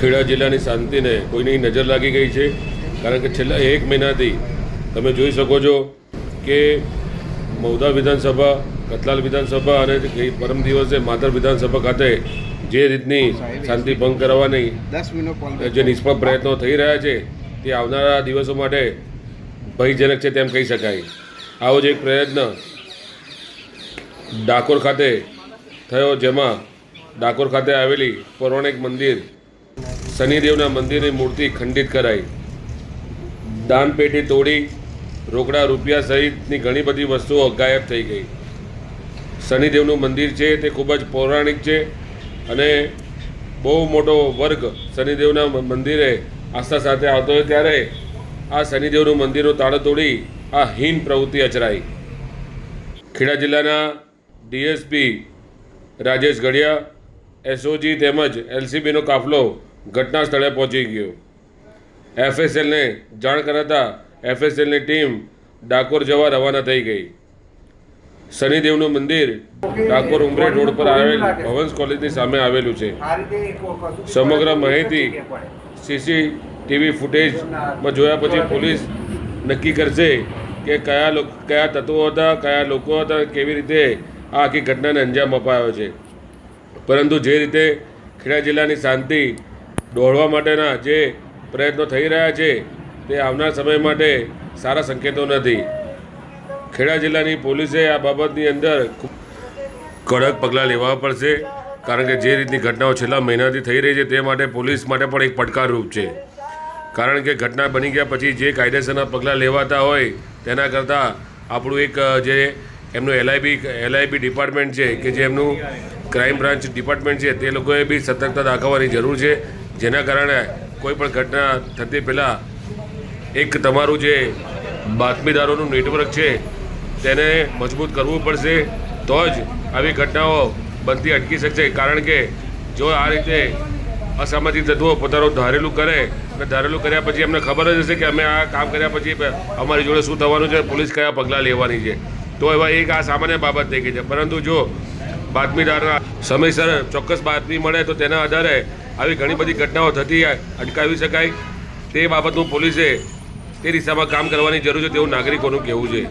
ખેડા જિલ્લાની શાંતિને કોઈની નજર લાગી ગઈ છે? કારણ કે છેલ્લા એક મહિનાથી તમે જોઈ શકો છો કે મૌદા વિધાનસભા કતલાલ વિધાનસભા અને પરમ દિવસે માધર વિધાનસભા ખાતે જે રીતની શાંતિ ભંગ કરવાની જે નિષ્ફળ પ્રયત્નો થઈ રહ્યા છે તે આવનારા દિવસો માટે ભયજનક છે તેમ કહી શકાય. આવો જ એક પ્રયત્ન ડાકોર ખાતે થયો જેમાં ડાકોર ખાતે આવેલી પૌરાણિક મંદિર શનિદેવના મંદિરની મૂર્તિ ખંડિત કરાઈ. દાનપેટી તોડી રોકડા રૂપિયા સહિતની ઘણી બધી વસ્તુઓ ગાયબ થઈ ગઈ. શનિદેવનું મંદિર છે તે ખૂબ જ પૌરાણિક છે અને બહુ મોટો વર્ગ શનિદેવના મંદિરે આસ્થા સાથે આવતો હોય ત્યારે આ શનિદેવનું મંદિરનું તાળું તોડી આ હીન પ્રવૃત્તિ અચરાઈ. ખેડા જિલ્લાના ડીએસપી રાજેશ ગઢિયા, એસઓજી તેમજ એલસીબીનો કાફલો ઘટના સ્થળે પહોંચી ગયો. એફએસએલને જાણ કરાતા એફએસએલની ટીમ ડાકોર જવા રવાના થઈ ગઈ. શનિદેવનું મંદિર ડાકોર ઉમરેઠ રોડ પર આવેલ ભવન્સ કોલેજની સામે આવેલું છે. સમગ્ર માહિતી સીસીટીવી ફૂટેજમાં જોયા પછી પોલીસ નક્કી કરશે કે કયા લોકો, કયા તત્વો હતા, કયા લોકો હતા, કેવી રીતે આ આખી ઘટનાને અંજામ અપાયો છે. પરંતુ જે રીતે ખેડા જિલ્લાની શાંતિ દોડવા માટેના જે પ્રયત્નો થઈ રહ્યા છે, તે આવનાર સમય માટે સારા સંકેતો નથી. ખેડા જિલ્લાની પોલીસે આ બાબતની અંદર કડક પગલાં લેવા પડશે, કારણ કે જે રીતની ઘટનાઓ છેલ્લા મહિનાથી થઈ રહી છે, તે માટે પોલીસ માટે પણ એક પડકારરૂપ છે. કારણ કે ઘટના બની ગયા પછી જે કાયદેસરના પગલાં લેવાતા હોય, તેના કરતાં આપણું એક જે એમનું એલઆઈબી એલઆઈબી ડિપાર્ટમેન્ટ છે, કે જે એમનું ક્રાઇમ બ્રાન્ચ ડિપાર્ટમેન્ટ છે, તે લોકોએ બી સતર્કતા દાખવવાની જરૂર છે. જેના કારણે કોઈ પણ ઘટના થતી પહેલાં એક તમારું જે બાતમીદારોનું નેટવર્ક છે, તેને મજબૂત કરવું પડશે, તો જ આવી ઘટનાઓ બનતી અટકી શકશે. કારણ કે જો આ રીતે અસામાજિક તત્વો પોતાનું ધારેલું કરે અને ધારેલું કર્યા પછી એમને ખબર જ હશે કે અમે આ કામ કર્યા પછી અમારી જોડે શું થવાનું છે, પોલીસ કયા પગલાં લેવાની છે. તો એવા એક આ સામાન્ય બાબત થઈ ગઈ છે. પરંતુ જો બાતમીદારના સમયસર ચોક્કસ બાતમી મળે તો તેના આધારે આવી ઘણી બધી ઘટનાઓ થતી અટકાવી શકાય. તે બાબતનું પોલીસે તે દિશામાં કામ કરવાની જરૂર છે તેવું નાગરિકોનું કહેવું છે.